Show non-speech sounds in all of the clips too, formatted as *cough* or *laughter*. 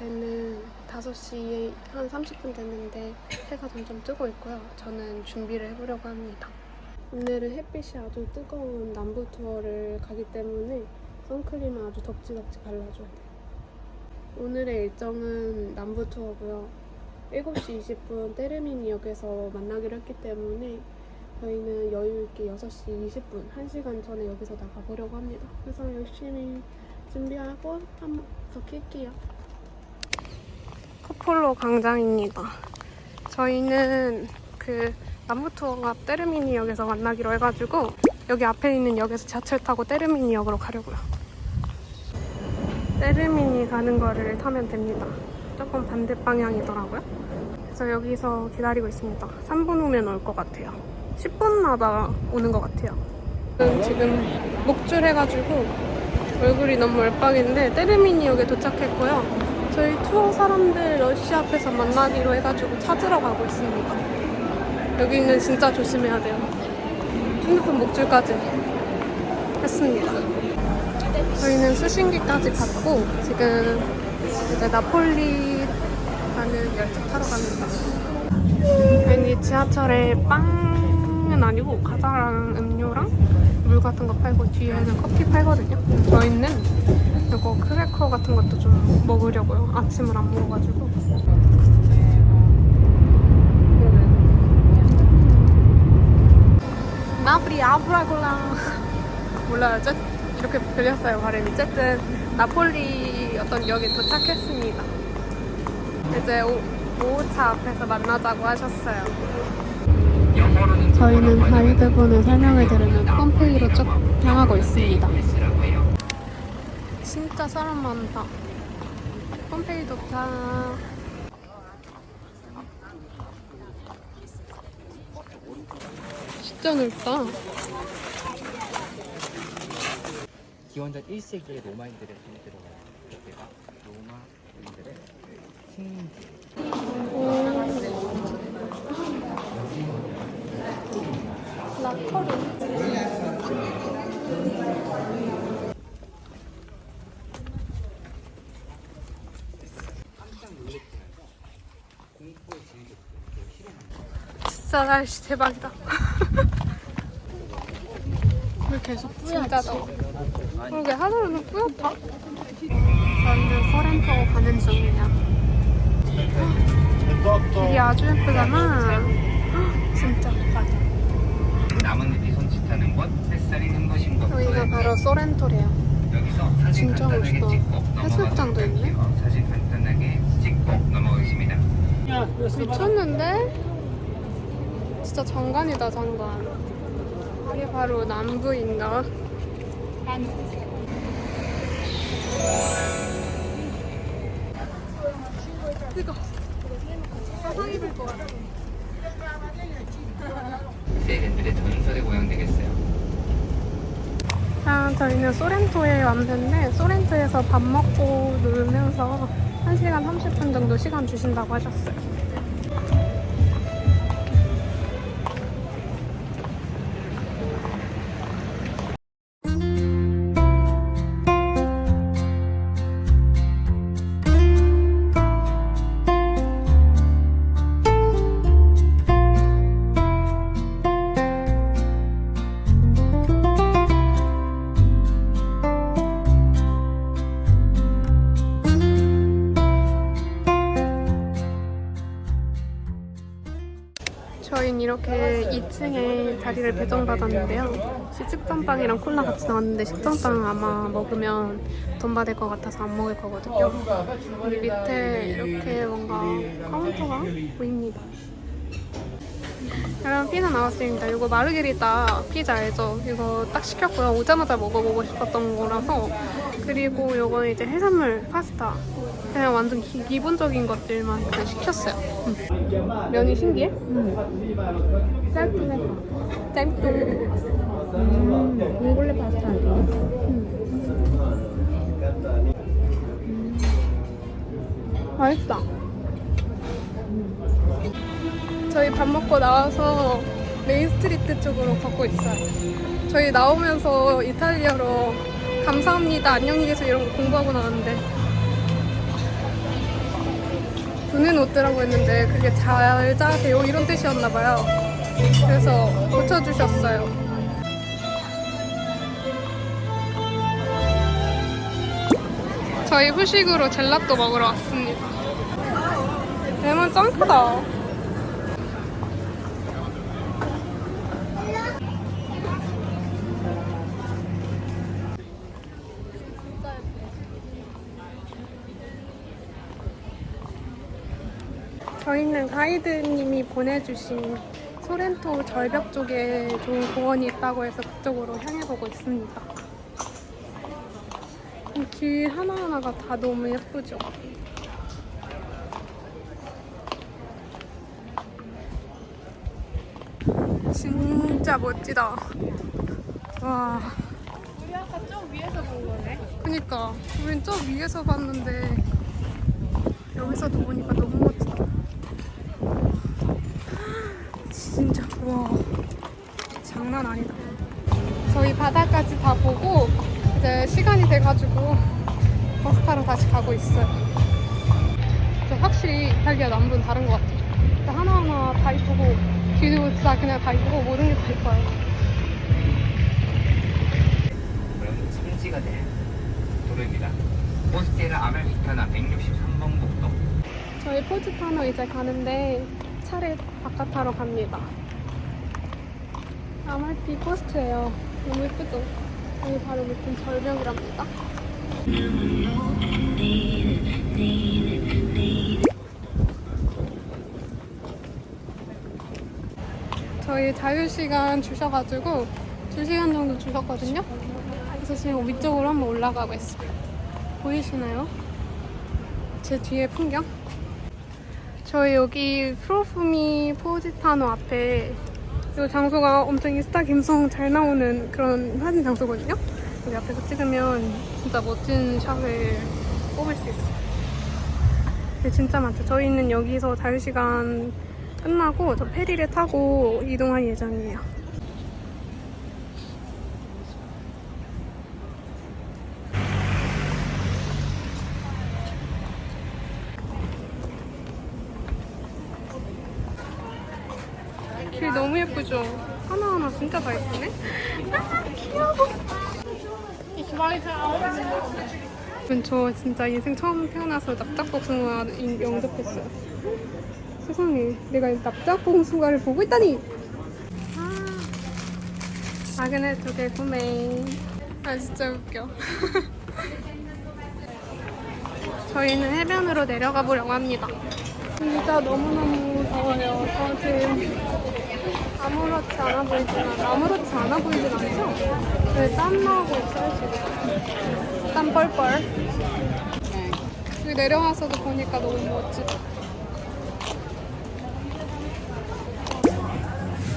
바깥에는 5시 한 30분 됐는데 해가 점점 뜨고 있고요. 저는 준비를 해보려고 합니다. 오늘은 햇빛이 아주 뜨거운 남부 투어를 가기 때문에 선크림을 아주 덕지덕지 발라줘야 돼요. 오늘의 일정은 남부 투어고요. 7시 20분 테르미니역에서 만나기로 했기 때문에 저희는 여유 있게 6시 20분, 1시간 전에 여기서 나가보려고 합니다. 그래서 열심히 준비하고 한번 더 킬게요. 코폴로 광장입니다. 저희는 그 남부 투어가 테르미니역에서 만나기로 해가지고 여기 앞에 있는 역에서 지하철 타고 테르미니역으로 가려고요. 테르미니 가는 거를 타면 됩니다. 조금 반대 방향이더라고요. 그래서 여기서 기다리고 있습니다. 3분 후면 올 것 같아요. 10분마다 오는 것 같아요. 지금 목줄 해가지고 얼굴이 너무 얼빡인데 테르미니역에 도착했고요. 저희 투어 사람들 러시 앞에서 만나기로 해가지고 찾으러 가고 있습니다. 여기는 진짜 조심해야 돼요. 핸드폰 목줄까지 했습니다. 저희는 수신기까지 갔고 지금 이제 나폴리 가는 열차 타러 갑니다. 괜히 지하철에 빵은 아니고 과자랑 음료랑 물 같은 거 팔고 뒤에는 커피 팔거든요. 저희는 이거 크래커 같은 것도 좀 먹으려고요. 아침을 안 먹어가지고. 나프리 아브라골라 몰라요. 저 이렇게 들렸어요 발음이. 어쨌든 나폴리 어떤 역에 도착했습니다. 이제 5호차 앞에서 만나자고 하셨어요. 저희는 가이드분의 설명을 들으면 pom페이로 쭉 향하고 있습니다. 진짜 사람 많다. pom페이 도착. 진짜 넓다. 기원전 1세기의 로마인들의 손에 들어가요. 여기가 로마인들의 식민지. 라커리. 진짜 날씨 대박이다. *laughs* 왜 계속 더워. 그러게 하늘은 뿌옇다. 저희는 소렌토 가는 중이야. *gasps* 길이 아주 예쁘잖아. 헉, *gasps* 진짜. 나뭇잎이 손짓하는 곳, 햇살이 눈부신 곳. 여기가 바로 소렌토래요. 여기서 사진 진짜 간단하게 멋있다. 찍고 해수욕장도 넘어가도록 있네. 할게요. 사진 간단하게 찍고 넘어가겠습니다. 미쳤는데? 진짜 장관이다 장관. 이게 바로 남부인가? 것. 세렌들의 전설의 고향. 아, 저희는 소렌토에 왔는데 소렌토에서 밥 먹고 놀면서 1시간 30분 정도 시간 주신다고 하셨어요. 저희는 이렇게 2층에 자리를 배정받았는데요. 식전빵이랑 콜라 같이 나왔는데 식전빵 아마 먹으면 돈 받을 것 같아서 안 먹을 거거든요. 여기 밑에 이렇게 뭔가 카운터가 보입니다. 여러분 피자 나왔습니다. 이거 마르게리타 피자 알죠? 이거 딱 시켰고요. 오자마자 먹어보고 싶었던 거라서 그리고 이거는 이제 해산물 파스타 그냥 완전 기, 본적인 것들만 그냥 시켰어요. 음. 면이 신기해? 짧네. 짧고. 음, 몽골레 파스타 아니야? 맛있다. 저희 밥 먹고 나와서 메인 스트리트 쪽으로 걷고 있어요. 저희 나오면서 이탈리아로 감사합니다. 안녕히 계세요. 이런 거 공부하고 나왔는데. 눈에 놓더라고 했는데 그게 잘 자세요 이런 뜻이었나 봐요. 그래서 고쳐주셨어요. 저희 후식으로 젤라또 먹으러 왔습니다. 레몬 짱 크다. 가이드님이 보내주신 소렌토 절벽 쪽에 좋은 공원이 있다고 해서 그쪽으로 향해 보고 있습니다. 이길 하나하나가 다 너무 예쁘죠? 진짜 멋지다. 와. 우리 아까 저 위에서 본 거네. 그니까 우린 저 위에서 봤는데 여기서도 보니까 너무 멋지다. 진짜 와 장난 아니다. 저희 바 다 보고 이제 시간이 돼가지고 버스 타러 다시 가고 있어요. 확실히 이탈리아 남부는 다른 것 같아요. 근데 하나하나 다 이쁘고 길도 진짜 그냥 다 이쁘고 모든 게 다 이뻐요. 그럼 성지가 될 도로입니다. 포스테라 아멜리타나 163번 국도. 저희 포즈타노 이제 가는데 차를 바깥하러 갑니다. 아말피 포스트예요. 너무 예쁘죠? 여기 바로 밑은 절벽이랍니다. 저희 자유시간 주셔가지고 2시간 정도 주셨거든요. 그래서 지금 위쪽으로 한번 올라가고 있어요. 보이시나요? 제 뒤에 풍경? 저희 여기 프로푸미 포지타노 앞에 이 장소가 엄청 인스타 감성 잘 나오는 그런 사진 장소거든요. 여기 앞에서 찍으면 진짜 멋진 샷을 뽑을 수 있어요. 근데 진짜 많죠. 저희는 여기서 자유시간 끝나고 저 페리를 타고 이동할 예정이에요. 길 너무 예쁘죠? 하나하나 진짜 다 예쁘네? *laughs* 아, 귀여워. 저 진짜 인생 처음 태어나서 납작복숭아 인- 영접했어요. 세상에, 내가 납작복숭아를 보고 있다니! 아, 마그넷 두개 구매. 아, 진짜 웃겨. *laughs* 저희는 해변으로 내려가 보려고 합니다. 진짜 너무너무 더워요. 저 지금 아무렇지 않아 않아. 아무렇지 않아 보이진 않죠? 네, 땀 나고 있어요, 지금. 땀 뻘뻘. 여기 내려와서도 보니까 너무 멋지다.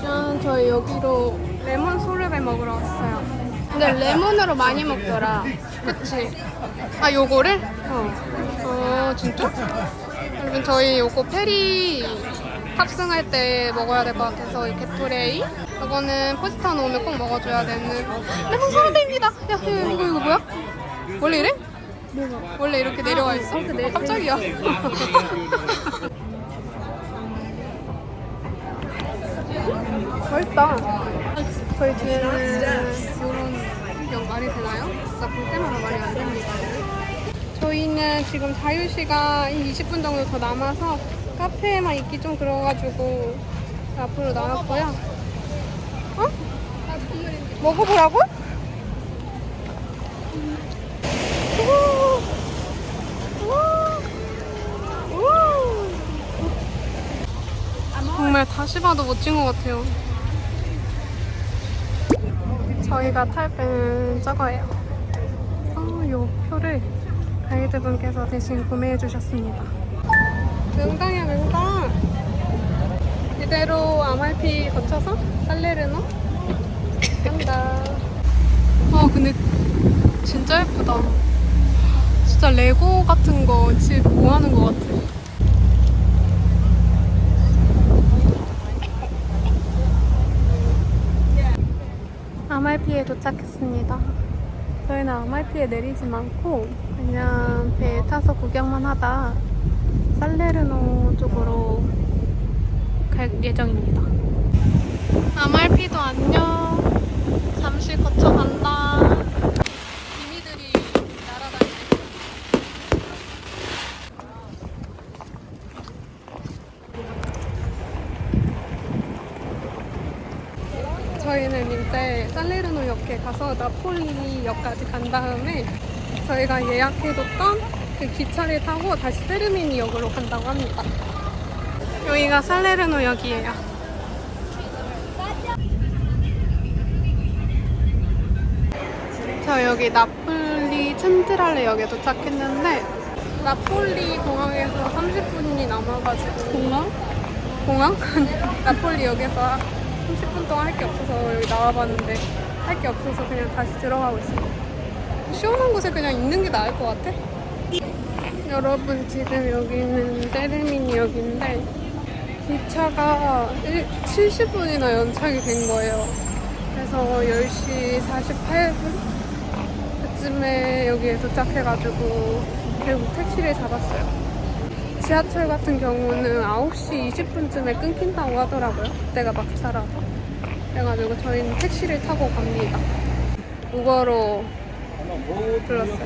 짠, 저희 여기로 레몬 소르베 먹으러 왔어요. 근데 레몬으로 많이 먹더라. 그치? 아, 요거를? 어. 어, 진짜? 여러분, 저희 요거 페리 탑승할 때 먹어야 될 것 같아서 이 게토레이 이거는 포스타노 오면 꼭 먹어줘야 되는 레몬 소르베입니다. 야, 야, 이거 이거 뭐야? 원래 이래? 뭐가? 원래 이렇게 내려와 있어? 어, 깜짝이야. *laughs* 맛있다. 저희 뒤에는 이런 풍경 말이 되나요? 진짜 볼 때마다 말이 안 됩니다. 저희는 지금 자유시간 20분 정도 더 남아서 카페에만 있기 좀 그래가지고 앞으로 나왔고요. 어? 먹어보라고? 정말 다시 봐도 멋진 것 같아요. 저희가 탈 배는 저거예요. 어, 요 표를 가이드분께서 대신 구매해 주셨습니다. 명당이야, 명당. 이대로 아말피 거쳐서 살레르노 간다. 아, 근데 진짜 예쁘다. 진짜 레고 같은 거 집 뭐 하는 것 같아. 아말피에 도착했습니다. 저희는 아말피에 내리지 않고 그냥 배에 타서 구경만 하다 살레르노 쪽으로 갈 예정입니다. 아말피도 안녕. 잠시 거쳐간다. 기미들이 날아다니는 저희는 이제 살레르노 역에 가서 나폴리 역까지 간 다음에 저희가 예약해뒀던 그 기차를 타고 다시 페르미니역으로 간다고 합니다. 여기가 살레르노역이에요. 저 여기 나폴리 챈트랄레역에 도착했는데 나폴리 공항에서 30분이 남아가지고 공항? 공항? 나폴리역에서 30분 동안 할 게 없어서 여기 나와봤는데 할 게 없어서 그냥 다시 들어가고 있습니다. 시원한 곳에 그냥 있는 게 나을 것 같아. 여러분 지금 여기는 때르미니역인데 기차가 70분이나 연착이 된 거예요. 그래서 10시 48분 그쯤에 여기에 도착해가지고 결국 택시를 잡았어요. 지하철 같은 경우는 9시 20분쯤에 끊긴다고 하더라고요. 그때가 막차라서. 그래가지고 저희는 택시를 타고 갑니다. 우버로 불렀어요.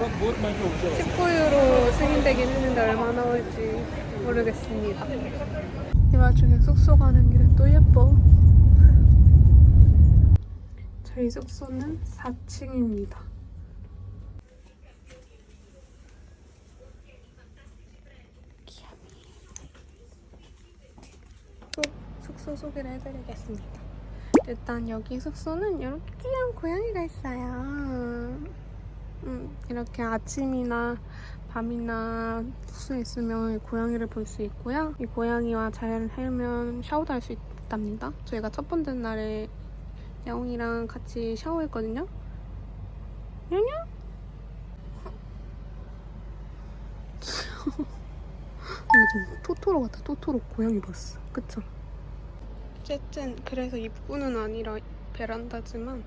19유로 승인되긴 했는데 얼마 나올지 모르겠습니다. 이 와중에 숙소 가는 길은 또 예뻐. 저희 숙소는 4층입니다. 숙소 소개를 해드리겠습니다. 일단 여기 숙소는 이렇게 귀여운 고양이가 있어요. 음, 이렇게 아침이나 밤이나 숙소에 있으면 고양이를 볼 수 있고요. 이 고양이와 잘 살면 샤워도 할 수 있답니다. 저희가 첫 번째 날에 야옹이랑 같이 샤워했거든요. 냐냐? *laughs* 토토로 같아. 토토로 고양이 봤어. 그쵸? 어쨌든 그래서 입구는 아니라 베란다지만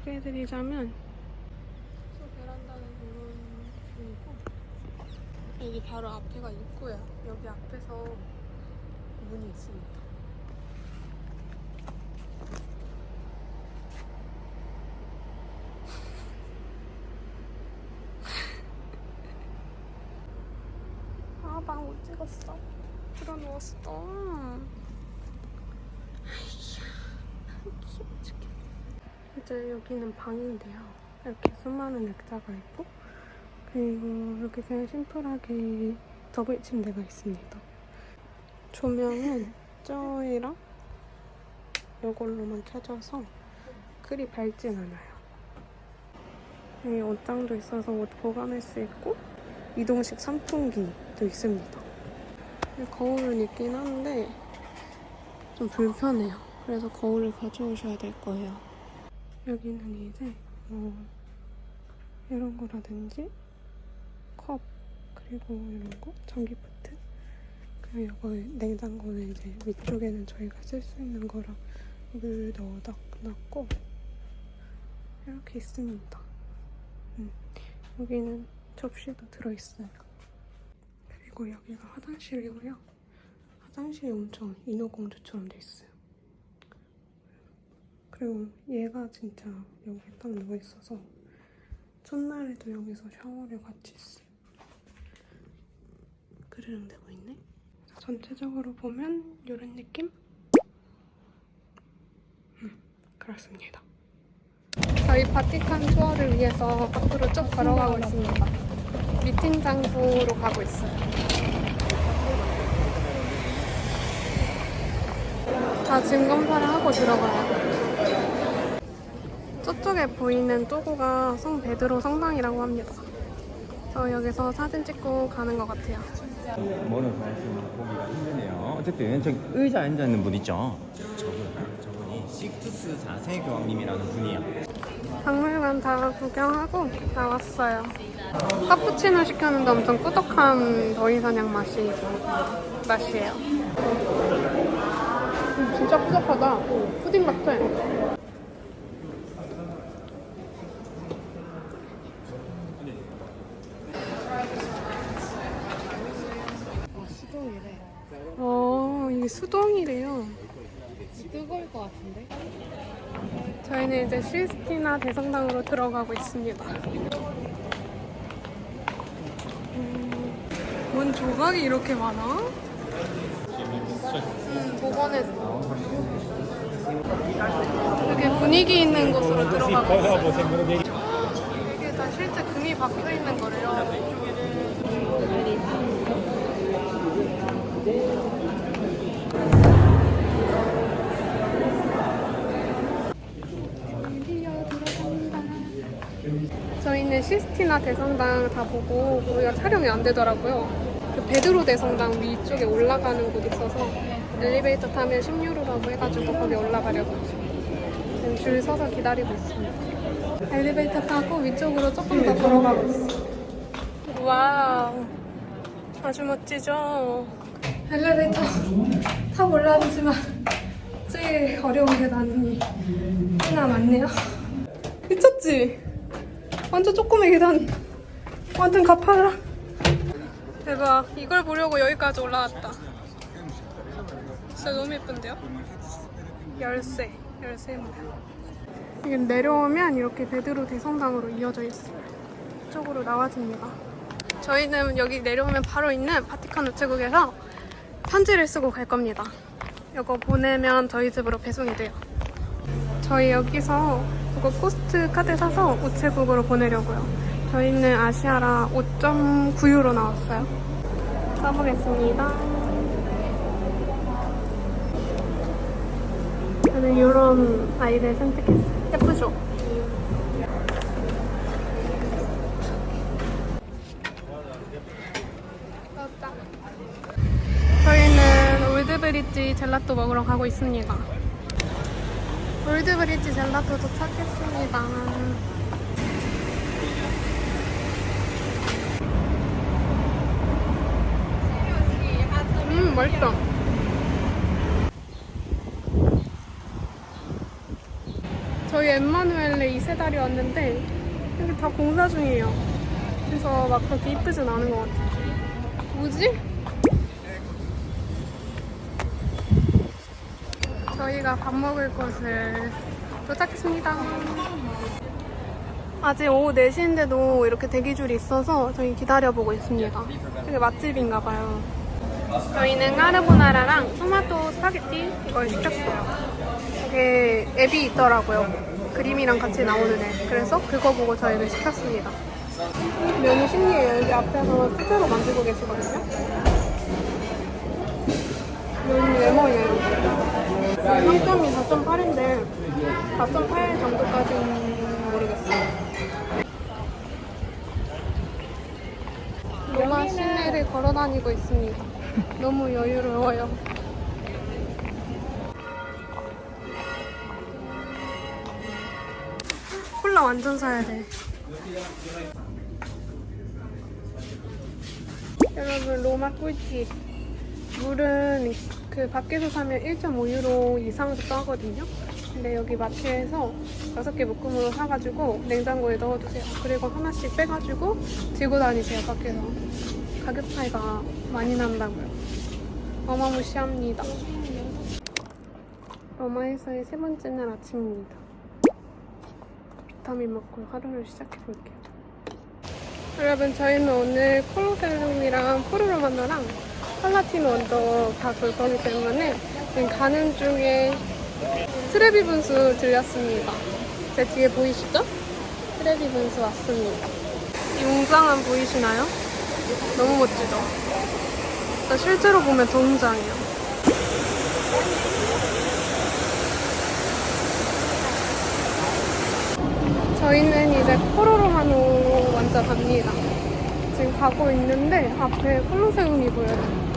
소개해드리자면 숙소 베란다는 이런 분이고 여기 바로 앞에가 입구야. 여기 앞에서 문이 있습니다. 아, 방못 찍었어. 들어 누웠어. 귀여워 죽겠네. 이제 여기는 방인데요. 이렇게 수많은 액자가 있고 그리고 이렇게 그냥 심플하게 더블 침대가 있습니다. 조명은 저이랑 이걸로만 켜져서 그리 밝진 않아요. 여기 옷장도 있어서 옷 보관할 수 있고 이동식 선풍기도 있습니다. 거울은 있긴 한데 좀 불편해요. 그래서 거울을 가져오셔야 될 거예요. 여기는 이제 뭐 이런 거라든지 컵 그리고 이런 거 전기 포트 그리고 이거 냉장고는 이제 위쪽에는 저희가 쓸 수 있는 거랑 물 넣어다 놨고 이렇게 있습니다. 음, 여기는 접시도 들어있어요. 그리고 여기가 화장실이고요. 화장실이 엄청 인어공주처럼 돼 있어요. 그리고 얘가 진짜 여기 딱 누워 있어서 첫날에도 여기서 샤워를 같이 했어요. 그르릉 되고 있네. 전체적으로 보면 이런 느낌? 음, 그렇습니다. 저희 바티칸 투어를 위해서 밖으로 쭉 걸어가고 있습니다. 미팅 장소로 가고 있어요. 다짐 검사를 하고 들어가요. 저쪽에 보이는 또고가 성 베드로 성당이라고 합니다. 저 여기서 사진 찍고 가는 것 같아요. 멀어서 지금 보기가 힘드네요. 어쨌든 저기 의자에 앉아 있는 분 있죠? 저분, 저분이 식투스 4세 교황님이라는 분이에요. 박물관 다 구경하고 나왔어요. 카푸치노 시켰는데 엄청 꾸덕한 더위사냥 맛이 맛이에요. 음, 진짜 꾸덕하다. 푸딩 같아. 수동이래요. 뜨거울 것 같은데? 저희는 이제 시스티나 대성당으로 들어가고 있습니다. 음, 뭔 조각이 이렇게 많아? 음, 복원했어. 되게 분위기 있는 곳으로 들어가고 있어요. 이게 다 실제 금이 박혀 있는 거래요. 저희는 시스티나 대성당 다 보고 우리가 촬영이 안 되더라고요. 그 베드로 대성당 위쪽에 올라가는 곳 있어서 엘리베이터 타면 10유로라고 해가지고 거기 올라가려고 지금 줄 서서 기다리고 있습니다. 엘리베이터 타고 위쪽으로 조금 더 걸어가고 있어요. 와우, 아주 멋지죠? 엘리베이터 타고 올라가지만 제일 어려운 계단이 꽤나 많네요. 미쳤지? 완전 조그매 계단. 완전 가파라. 대박. 이걸 보려고 여기까지 올라왔다. 진짜 너무 예쁜데요? 열쇠. 열쇠 모양. 이게 내려오면 이렇게 베드로 대성당으로 이어져 있어요. 이쪽으로 나와집니다. 저희는 여기 내려오면 바로 있는 바티칸 우체국에서 편지를 쓰고 갈 겁니다. 이거 보내면 저희 집으로 배송이 돼요. 저희 여기서 그거 포스트 카드 사서 우체국으로 보내려고요. 저희는 아시아라 5.9유로 나왔어요. 써보겠습니다. 저는 이런 아이를 선택했어요. 예쁘죠? 저희는 올드브리지 젤라또 먹으러 가고 있습니다. 올드브리지 젤라또 도착했습니다. 음, 맛있다. 저희 엠마누엘레 이세달이 왔는데 여기 다 공사 중이에요. 그래서 막 그렇게 이쁘진 않은 것 같아요. 뭐지? 저희가 밥 먹을 곳을 도착했습니다. 아직 오후 4시인데도 이렇게 대기줄이 있어서 저희 기다려보고 있습니다. 되게 맛집인가 봐요. 저희는 까르보나라랑 토마토 스파게티 이걸 시켰어요. 이게 앱이 있더라고요. 그림이랑 같이 나오는 앱. 그래서 그거 보고 저희는 시켰습니다. 면이 신기해요. 여기 앞에서 스스로 만들고 계시거든요. 면이 레몬이에요. 상점이 4.8인데 4.8 정도까지는 모르겠어요. 로마 시내를 걸어 다니고 있습니다. 너무 여유로워요. 콜라 완전 사야 돼. 여러분 로마 꿀팁. 물은 그 밖에서 사면 1.5유로 이상도 하거든요. 근데 여기 마트에서 6개 묶음으로 사가지고 냉장고에 넣어두세요. 그리고 하나씩 빼가지고 들고 다니세요, 밖에서. 가격 차이가 많이 난다고요. 어마무시합니다. 로마에서의 세 번째 날 아침입니다. 비타민 먹고 하루를 시작해볼게요. 여러분 저희는 오늘 콜로세움이랑 포르로마노랑 팔라틴 원더 다볼 거기 때문에 지금 가는 중에 트레비 분수 들렸습니다. 제 뒤에 보이시죠? 트레비 분수 왔습니다. 이 웅장함 보이시나요? 너무 멋지죠? 실제로 보면 더 웅장해요. 저희는 이제 코로로마노 먼저 갑니다. 지금 가고 있는데 앞에 콜로세움이 보여요.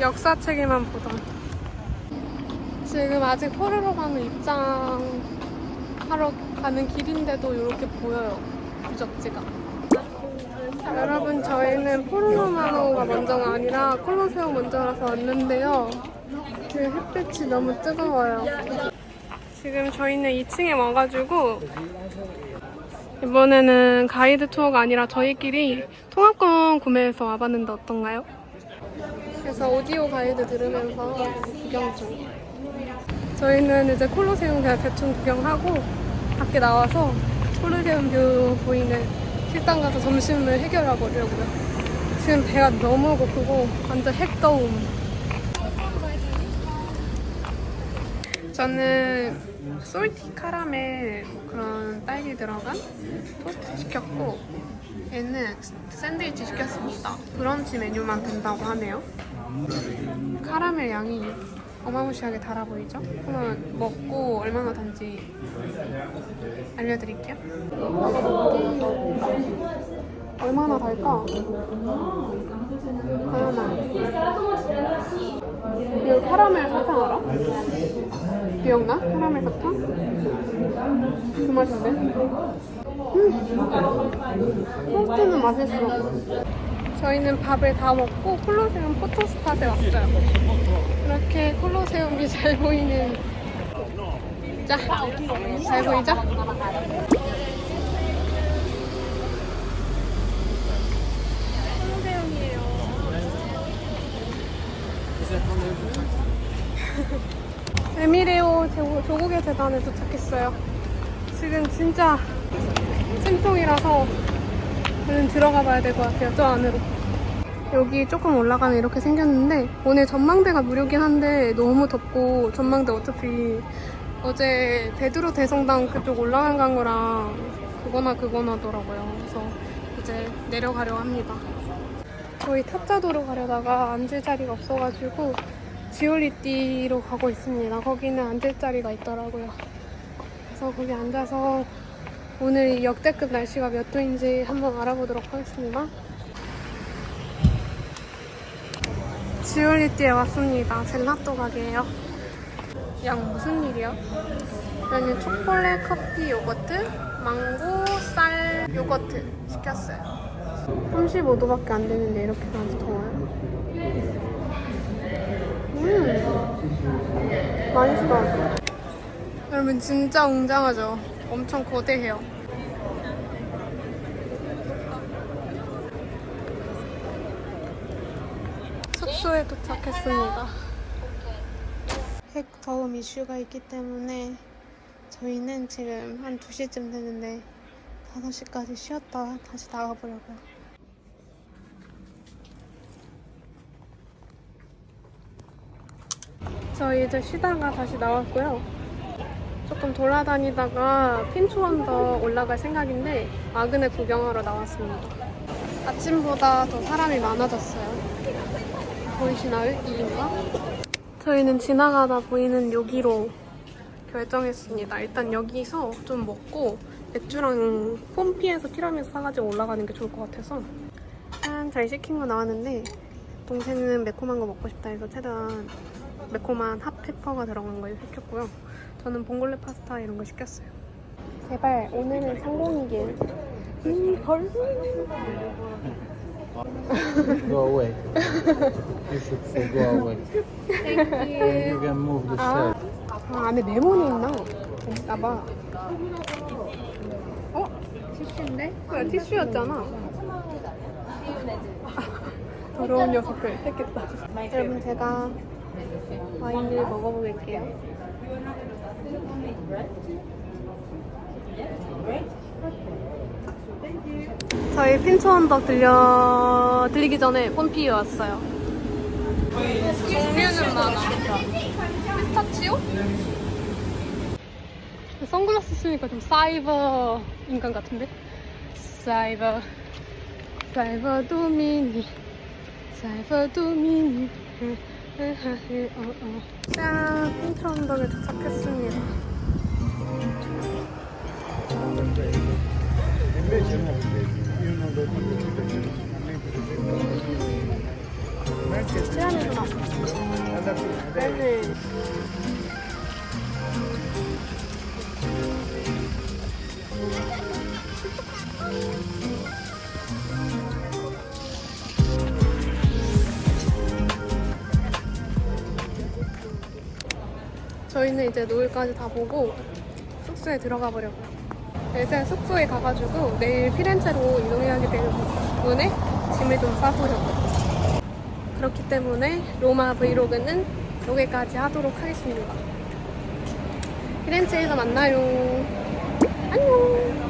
역사책에만 보던. 지금 아직 코로로마노 입장하러 가는 길인데도 이렇게 보여요. 유적지가. 여러분 저희는 포르노마노가 먼저가 아니라 콜로세움 먼저라서 왔는데요. 그 햇빛이 너무 뜨거워요. 지금 저희는 2층에 와가지고 이번에는 가이드 투어가 아니라 저희끼리 통합권 구매해서 와봤는데 어떤가요? 그래서 오디오 가이드 들으면서 구경 중. 저희는 이제 콜로세움 그냥 대충 구경하고 밖에 나와서 콜로세움 뷰 보이는 식당 가서 점심을 해결하려고요. 지금 배가 너무 고프고 완전 핵더움. 저는 솔티 카라멜 그런 딸기 들어간 토스트 시켰고 얘는 샌드위치 시켰습니다. 브런치 메뉴만 된다고 하네요. 카라멜 양이 어마무시하게 달아 보이죠? 한번 먹고 얼마나 단지 알려드릴게요. 얼마나 달까? 하나. 이거 카라멜 사탕 알아? 기억나? 카라멜 사탕? 그 맛인데? 음. 토스트는 맛있어. 저희는 밥을 다 먹고 콜로세움 포토스팟에 왔어요. 이렇게 콜로세움이 잘 보이는 자, 잘 보이죠? 콜로세움이에요. *laughs* 에미레오 조- 조국의 재단에 도착했어요. 지금 진짜 찜통이라서 저는 들어가 봐야 될 것 같아요. 저 안으로. 여기 조금 올라가면 이렇게 생겼는데 오늘 전망대가 무료긴 한데 너무 덥고 전망대 어차피 어제 베드로 대성당 그쪽 올라간 거랑 그거나 그거나 하더라고요. 그래서 이제 내려가려고 합니다. 저희 타짜도로 가려다가 앉을 자리가 없어가지고 지올리띠로 가고 있습니다. 거기는 앉을 자리가 있더라고요. 그래서 거기 앉아서 오늘 이 역대급 날씨가 몇 도인지 한번 알아보도록 하겠습니다. 지올리띠에 왔습니다. 젤라또 가게예요. 양 무슨 일이야? 여기는 초콜릿 커피 요거트, 망고 쌀 요거트 시켰어요. 35도밖에 안 되는데 이렇게까지 더워요? 음, 맛있어. 여러분 진짜 웅장하죠? 엄청 거대해요. 숙소에 도착했습니다. 핵 더움 이슈가 있기 때문에 저희는 지금 한 2시쯤 되는데 5시까지 쉬었다가 다시 나가보려고요. 저희 이제 쉬다가 다시 나왔고요. 조금 돌아다니다가 핀초원더 올라갈 생각인데 마그네 구경하러 나왔습니다. 아침보다 더 사람이 많아졌어요. 보이시나요? 이인가? 저희는 지나가다 보이는 여기로 결정했습니다. 일단 여기서 좀 먹고 맥주랑 폼피에서 티라미수 사가지고 올라가는 게 좋을 것 같아서 짠! 잘 시킨 거 나왔는데 동생은 매콤한 거 먹고 싶다 해서 최대한 매콤한 핫페퍼가 들어간 걸 시켰고요. 저는 봉골레 파스타 이런 거 시켰어요. 제발 오늘은 성공이길. 음, 벌. Go away. you should say go away. Then you can move the 아, chair. 아, 안에 레몬이 있나? 있나봐. 어? 티슈인데? 그래, 티슈였잖아. 더러운 녀석을 했겠다. 여러분, 제가 와인을 먹어보겠게요. 저희 핀처 언덕 들려 들리기 전에 폼피에 왔어요. 종류는 많아. 피스타치오? 선글라스 쓰니까 좀 사이버 인간 같은데? 사이버 사이버 도미니 사이버 도미니 어, 어. 짠! 핀처 언덕에 도착했습니다. 저희는 이제 노을까지 다 보고 숙소에 들어가 보려고요. 일단 숙소에 가가지고 내일 피렌체로 이동해야 하기 때문에 짐을 좀 싸보려고요. 그렇기 때문에 로마 브이로그는 여기까지 하도록 하겠습니다. 피렌체에서 만나요. 안녕.